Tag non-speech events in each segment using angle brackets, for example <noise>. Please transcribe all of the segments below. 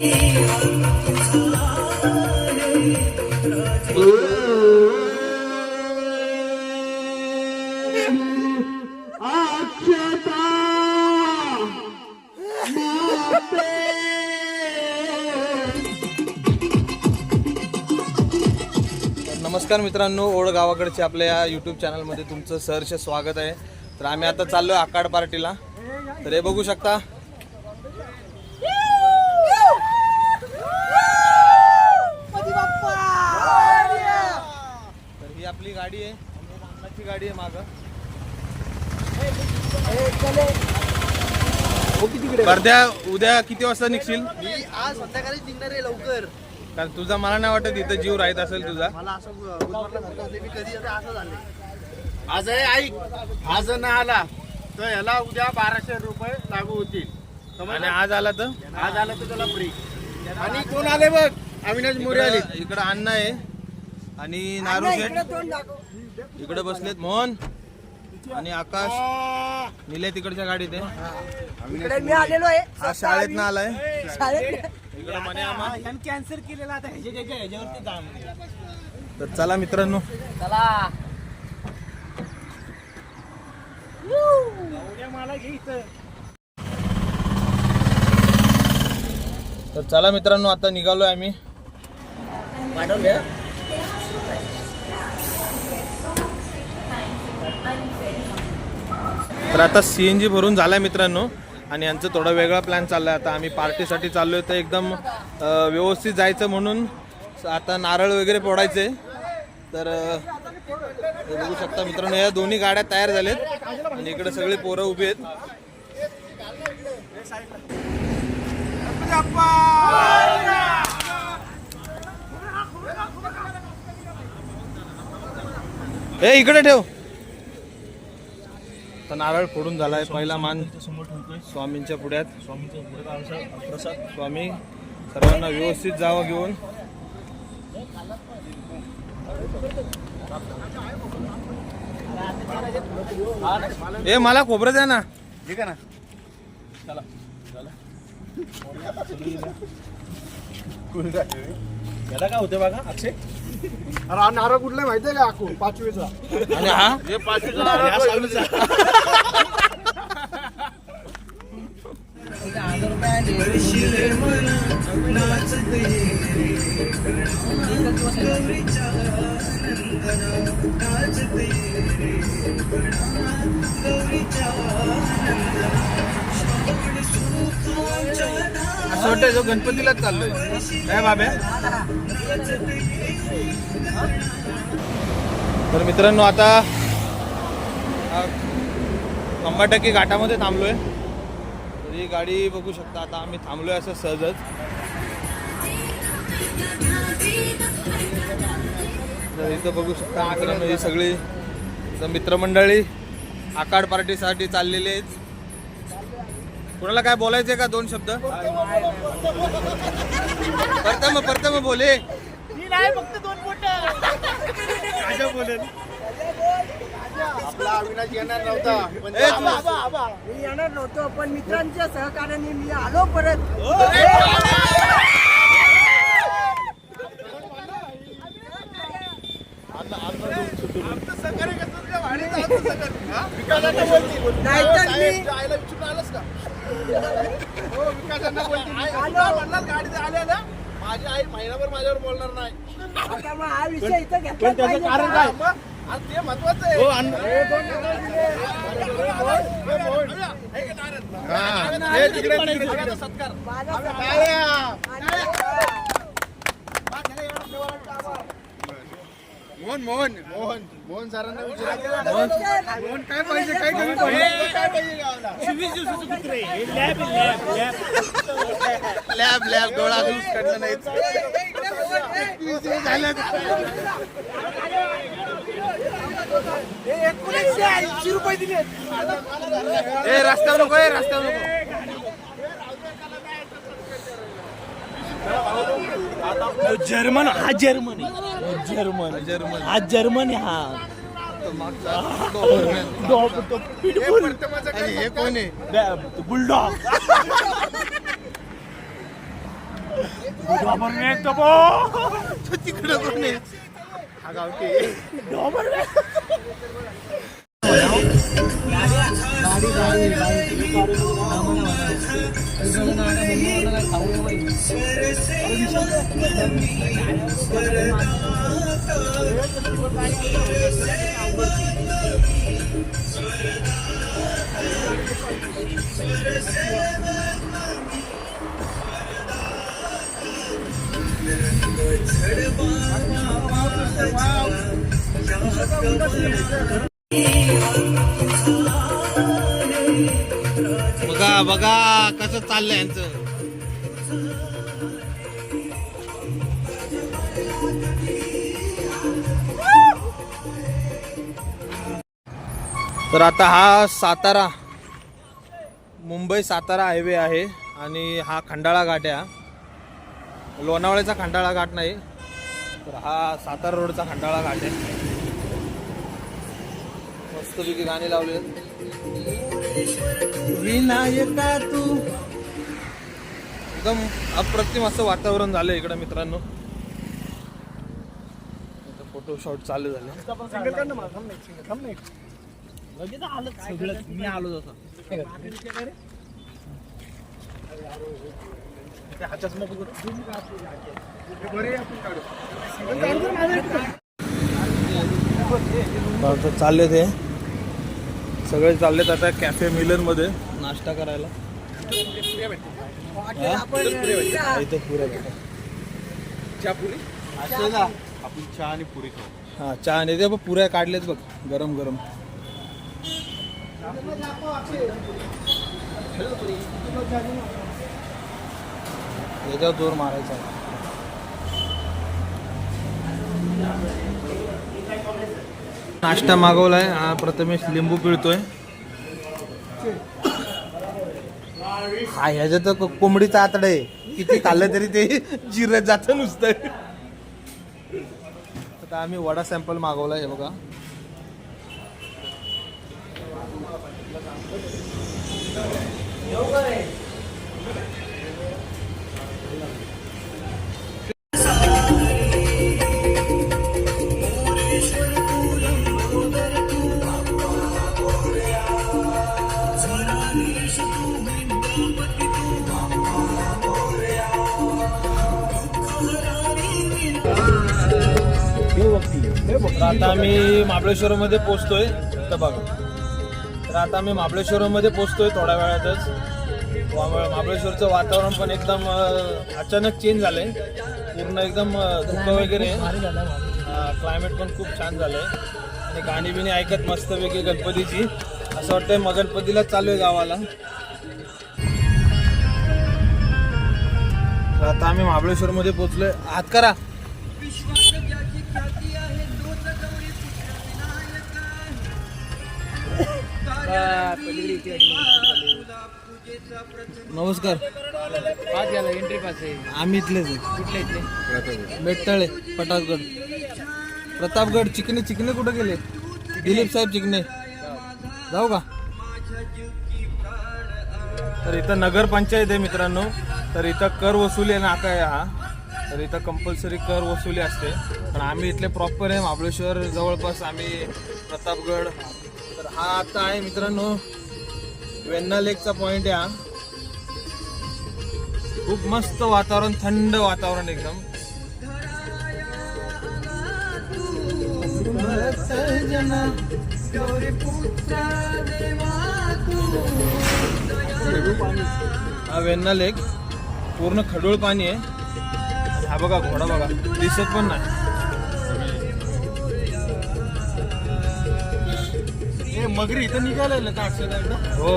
नमस्कार मित्रांनो ओळ गावाकडचे आपल्या या यूट्यूब चॅनलमध्ये तुमचं सहर्ष स्वागत आहे. तर आम्ही आता चाललो आहे आकाड पार्टीला. तर हे बघू शकता तर ही आपली गाडी आहे. गाडी आहे मागं. वर्ध्या उद्या किती वाजता निघशील? मी आज संध्याकाळी निघणार आहे लवकर. कारण तुझा मला नाही वाटत इथं जीव राहत असेल तुझा. मला असं गुलबर्गा होते मी कधी येते असं झाले आज आहे ऐक. आज ना आला तर याला उद्या बाराशे रुपये लागू होतील. आणि आज आला तर? आज आला तर त्याला फ्री आणि कोण आले बघ? अविनाश मोरे आले. इकडं इकडं अण्णा आहे. आणि नारू शेठ. इकडे बसलेत मोहन आणि आकाश. निले तिकडच्या गाडीत आहे. इकडे मी आलेलो आहे. हा शाळेत ना आलाय. शाळेत. इकडे मने आमा कॅन्सल केलेला तर चला मित्रांनो. चला. मला घे इथं. तर चला मित्रांनो आता निघालोय आम्ही. तर आता सी एन जी भरून झालाय मित्रांनो. आणि यांचं थोडा वेगळा प्लॅन चाललाय. आता आम्ही पार्टीसाठी चाललोय. तर एकदम व्यवस्थित जायचं म्हणून आता नारळ वगैरे फोडायचे. तर बघू शकता मित्रांनो या दोन्ही गाड्या तयार झाल्यात आणि इकडे सगळे पोरं उभी आहेत. हे इकडे ठेव. तर नारळ फोडून झालाय. पहिला मान स्वामींच्या पुढ्यात. स्वामी सर्वांना व्यवस्थित जावं घेऊन. ए मला खोबरं द्या ना. ठीक आहे ना. <laughs> याला काय होते बघा अक्षय? अरे हा नारळ कुठला माहितीये का आकू पाचवीचा. आणि हा? हे पाचवीचा असं वाटतं जो गणपतीलाच चाललोय. काय बाब्या. तर मित्रांनो आता अंबाटकी घाटामध्ये थांबलोय. तर ही गाडी बघू शकता आता आम्ही थांबलोय असं सहजच. तर इथं बघू शकता मित्रांनो ही सगळी मित्रमंडळी आकाड पार्टीसाठी चाललेली आहेत. कोणाला काय बोलायचंय का दोन शब्द? प्रथम प्रथम बोले. आपला अविनाश येणार नव्हता पण मी येणार नव्हतो पण मित्रांच्या सहकार्याने मी आलो परत. नाहीतर मी आईला विचारून आलास का? हो विकासांना बोलते आई- आलो. म्हणणार गाडीत आले ना माझी आई महिनाभर माझ्यावर बोलणार नाही आता मग हा विषय इथं घेतला पाहिजे कारण का? काय मग आज ते महत्वाचं आहे हे तिकडे तिकडे तिकडे सत्कार माझा. मोहन मोहन. मोहन मोहन सरांना मोहन काय पाहिजे काय कमी पाहिजे? काय पाहिजे गावाला? लॅब लॅब डोळा दूस कडलं नाही. एकोणीसशे ऐंशी रुपये दिले. ए रस्त्यावर नको ए रस्त्यावर नको. जर्मन हा जर्मन। आहे जर्मन जर्मन। हा जर्मन आहे हा डॉग तो पिटबुल आणि हे। कोण आहे बुलडॉग। डॉबर एक तो बो तिकडे कोण आहे हा गावठी डॉबर बघा बघा कसं चाललंय यांचं. तर आता हा सातारा मुंबई सातारा हायवे आहे आणि हा खंडाळा घाट आहे लोणावळ्याचा खंडाळा घाट नाही तर हा सातारा रोडचा खंडाळा घाट आहे. मस्तपैकी गाणी लावली आहेत. विनायका तू. एकदम अप्रतिम असं वातावरण झालं इकडं मित्रांनो. फोटो शॉट चालू झाले. थांब नाही सगळं मी आलो बरे आपण काढू आता चालले ते. सगळे चाललेत आता कॅफे मिलनमध्ये नाश्ता करायला. पुऱ्या भेटतात. आपण चहा आणि पुरी खाऊ. हा चहा आणि ते बघ पुऱ्या काढलेत बघ. गरम गरम. याच्यावर जोर मारायचा. नाश्ता मागवलाय हा प्रथमेश लिंबू पिळतोय. हा ह्याच्यात तर कोंबडीचा आतडा आहे. किती खाल्लं तरी ते जिरत जातं नुसतं. आता आम्ही वडा सॅम्पल मागवलाय हे बघा. आता आम्ही महाबळेश्वरमध्ये पोहोचतोय. तर बघा. तर आता आम्ही महाबळेश्वरमध्ये पोहोचतोय थोड्या वेळातच. महाबळेश्वरचं वातावरण पण एकदम अचानक चेंज झालंय. पूर्ण एकदम धुकं वगैरे. क्लायमेट पण खूप छान झालंय. आणि गाणी बिणी ऐकत मस्तपैकी गणपतीची. असं वाटतंय मग गणपतीलाच चालू आहे गावाला. तर आता आम्ही महाबळेश्वरमध्ये पोहोचलोय हात करा. नमस्कार. पाच गेला एंट्री पास आहे आम्ही इथलेच आहे. इथले बेट्टाळे पटासगड. प्रतापगड चिकने चिकने कुठे गेले? दिलीप साहेब चिकने. जाऊ का? तर इथं नगरपंचायत आहे मित्रांनो. तर इथं कर वसुली आहे नाका आहे हा. तर इथं कंपल्सरी कर वसुली असते. पण आम्ही इथले प्रॉपर आहे महाबळेश्वर जवळपास आम्ही प्रतापगड तर हा आता आहे मित्रांनो. वेन्ना लेकचा पॉइंट आहे हा खूप मस्त वातावरण थंड वातावरण एकदम. हा वेन्ना लेक. पूर्ण खडूळ पाणी आहे. हा बघा घोडा बघा. दिसत पण नाही. हे मगरी इथं निघालेलं का अक्षरशः हो.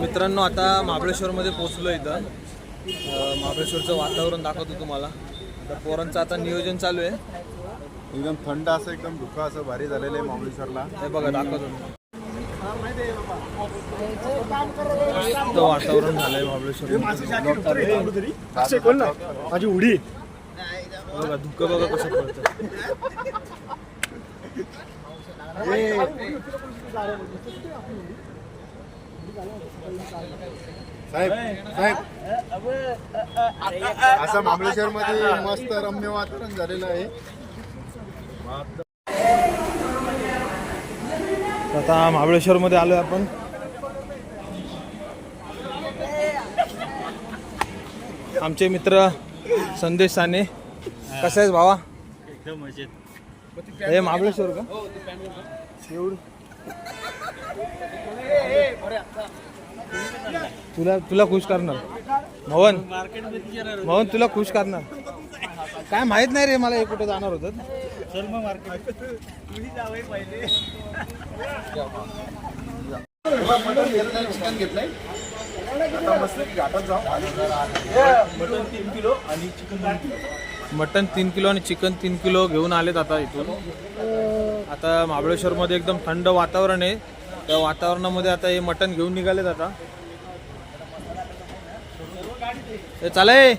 मित्रांनो आता महाबळेश्वरमध्ये पोचलो इथं. अं, महाबळेश्वरचं वातावरण दाखवतो तुम्हाला. आता पोरांचं आता नियोजन चालू आहे. एकदम थंड असं एकदम धुकं असं भारी झालेलं आहे महाबळेश्वरला. हे बघा दाखवतो वातावरण झालंय महाबळेश्वर माझी उडी. बघा धुकं बघा कसं पडतं साहेब साहेब. असं महाबळेश्वर मध्ये मस्त रम्य वातावरण झालेलं आहे. आता महाबळेश्वरमध्ये आलोय आपण. आमचे मित्र संदेश साने. कसा आहेस भावा? एकदम मजेत. हे महाबळेश्वर का? एवढं? तुला तुला खुश करणार. येणार मोहन तुला खुश करणार. काय माहीत नाही रे मला हे कुठे जाणार होतं. चल मग मार्केट घेतलंय चिकन घेतलंय आता मस्त घाटात जाऊ. मटन तीन किलो आणि चिकन दोन किलो. मटन तीन किलो आणि चिकन तीन किलो घेऊन आलेत आता इथून. आता महाबळेश्वरमध्ये एकदम थंड वातावरण आहे. त्या वातावरणामध्ये आता हे मटन घेऊन निघालेत आता. हे चाले.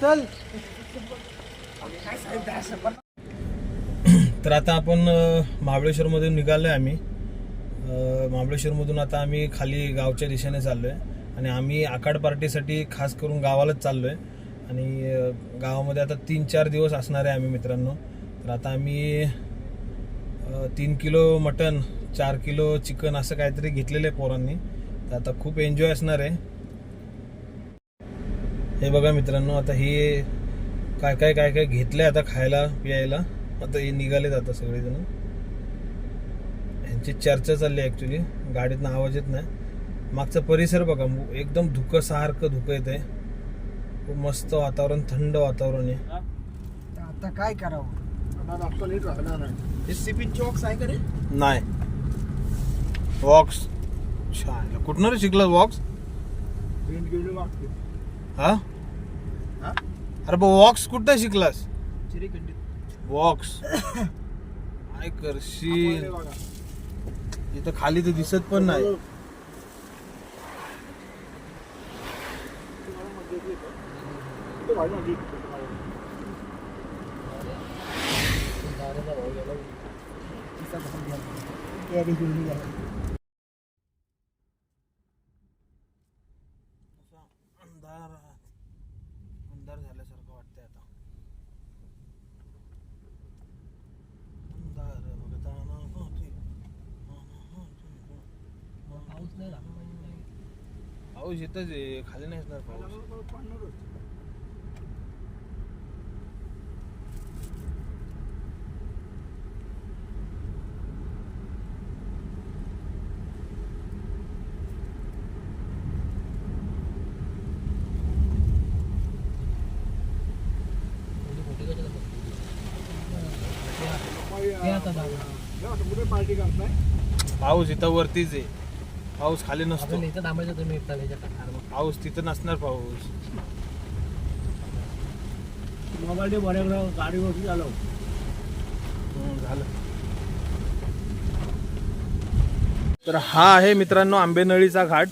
चल. तर आता आपण महाबळेश्वरमधून महाबळेश्वरमधून निघालोय आम्ही. महाबळेश्वरमधून आता आम्ही खाली गावच्या दिशेने चाललोय. आणि आम्ही आकाड पार्टीसाठी खास करून गावालाच चाललोय. आणि गावामध्ये आता तीन चार दिवस असणार आहे आम्ही मित्रांनो. तर आता आम्ही तीन किलो मटन चार किलो चिकन असं काहीतरी घेतलेलं आहे पोरांनी. तर आता खूप एन्जॉय असणार आहे. हे बघा मित्रांनो आता हे काय काय काय काय घेतलंय आता खायला प्यायला. आता हे निघालेत आता सगळेजण. यांची चर्चा चालली ऍक्च्युली गाडीतनं आवाज येत नाही. मागचा परिसर बघा एकदम धुकं सारखं धुकं येत आहे खूप मस्त वातावरण थंड वातावरण आहे. आता काय करावं? आता नीट राहणार नाही. सिपिन चॉक्स आहे का रे? नाही. वॉक्स. छान कुठनं रे शिकलास वॉक्स? हा? हा? अरे वॉक्स कुठं शिकलास? बॉक्स काय करशील? इथं खाली तर दिसत पण नाही. कॅरी घेऊन या. अंधार अंधार झाल्यासारखं वाटतंय आता अंधार बघताना होती. पाऊस आहे खाली नाही असणार पाऊस. पाऊस इथं वरतीच आहे. पाऊस खाली नसतो. इथं थांबायचं तुम्ही पाऊस तिथं नसणार पाऊस. मोबाईल बऱ्या गाडीवरती झालो हम्म, झालं. तर हा आहे मित्रांनो आंबेनळीचा घाट.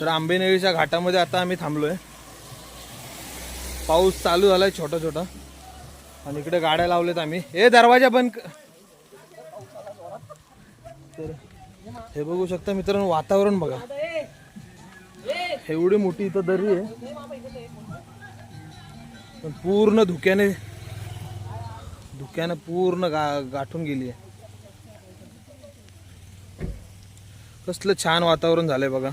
तर आंबेनळीच्या घाटामध्ये आता आम्ही थांबलोय. पाऊस चालू झालाय छोटा छोटा. आणि इकडे गाड्या लावलेत आम्ही. हे दरवाजा बंद क- तर हे बघू शकता मित्रांनो वातावरण बघा. एवढी मोठी इथं दरी आहे. पण पूर्ण धुक्याने धुक्यानं पूर्ण गा गाठून गेली आहे. कसलं छान वातावरण झालंय बघा.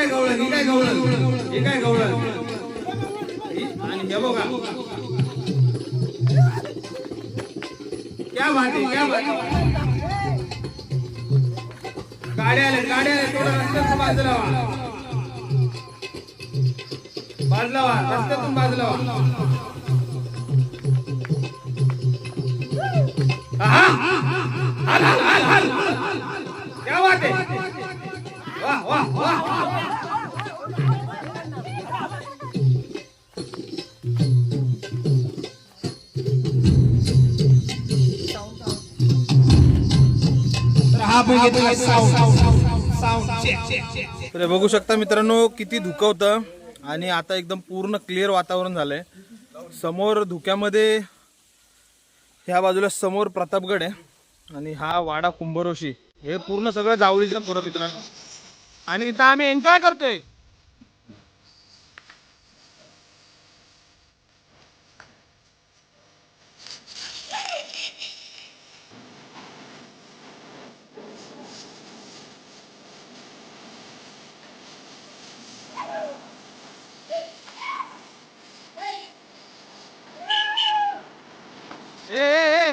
काय गवळण ही काय गवळण? हे काय गवळण? आणि हे बघा. क्या भाटी क्या भाटी गाड्याला गाड्याला थोडं रस्त्याचं बाजूला वा. बाजला वा रस्त्यातून बाजला वा. क्या बात है वाह वाह वाह बघितला साऊंड बघू शकता मित्रांनो किती धुकं होतं. आणि आता एकदम पूर्ण क्लिअर वातावरण झालंय. समोर धुक्यामध्ये ह्या बाजूला समोर प्रतापगड आहे. आणि हा वाडा कुंभरोशी. हे पूर्ण सगळं जावळीचं पुरं मित्रांनो? आणि इथं आम्ही एन्जॉय करतोय ए,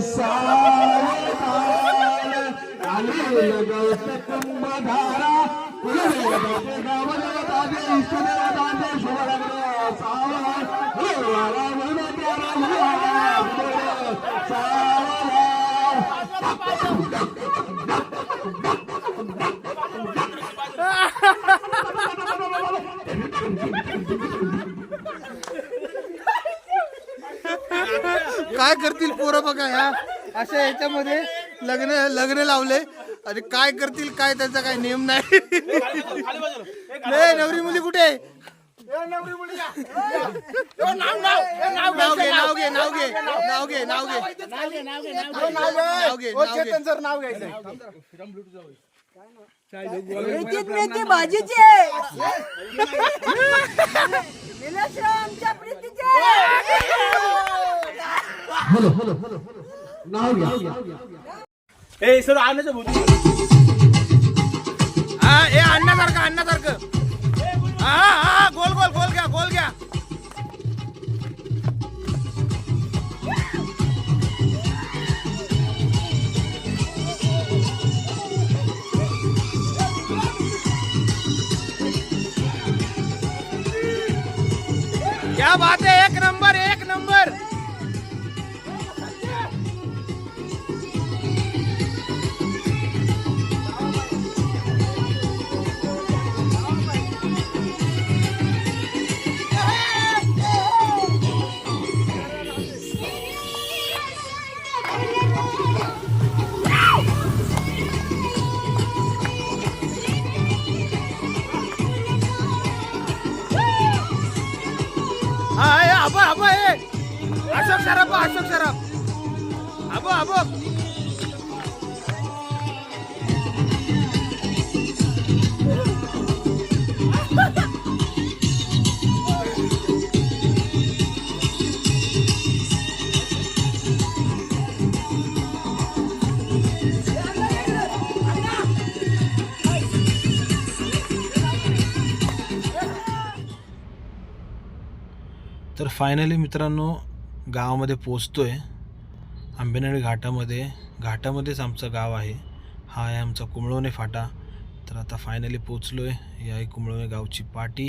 सावधान आले गौत कुंभधारा कुलदेवते गावदेवताचे इष्टदेवताचे शुभलग्न सावधान काय करतील पोरं बघा ह्या? अशा याच्यामध्ये लग्न लग्न लावले. आणि काय करतील काय त्यांचा काय नियम नाही. नवरी मुली कुठे? नाव घे नाव घे नाव घे नाव घे नाव घे. नाव घे नाव घे सर नाव घ्यायचं मेथीत मेथी भाजीची नाव घ्या. ए सर आणायचं भूत हा ए अन्नासारखं अन्नासारखं. हा हा गोल गोल गोल घ्या गोल घ्या. आबो आबो ए. अशोक सराफ अशोक सराफ आबो आबो. फायनली मित्रांनो गावामध्ये पोचतो आहे आंबेनळी घाटामध्ये. घाटामध्येच आमचं गाव आहे. हा आहे आमचा कुंबळवणे फाटा. तर आता फायनली पोचलो आहे या आहे कुंबळवणे गावची पाटी.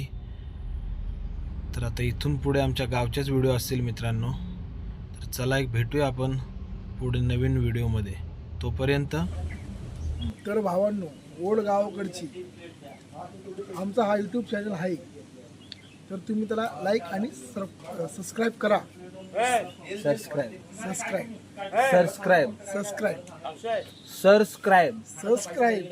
तर आता इथून पुढे आमच्या गावच्याच व्हिडिओ असतील मित्रांनो. तर चला एक भेटूया आपण पुढे नवीन व्हिडिओमध्ये तोपर्यंत तर भावांनो ओढ गावाकडची आमचा हा यूट्यूब चॅनल आहे. तर तुम्ही त्याला लाईक आणि सबस्क्राईब करा. Subscribe subscribe subscribe subscribe subscribe subscribe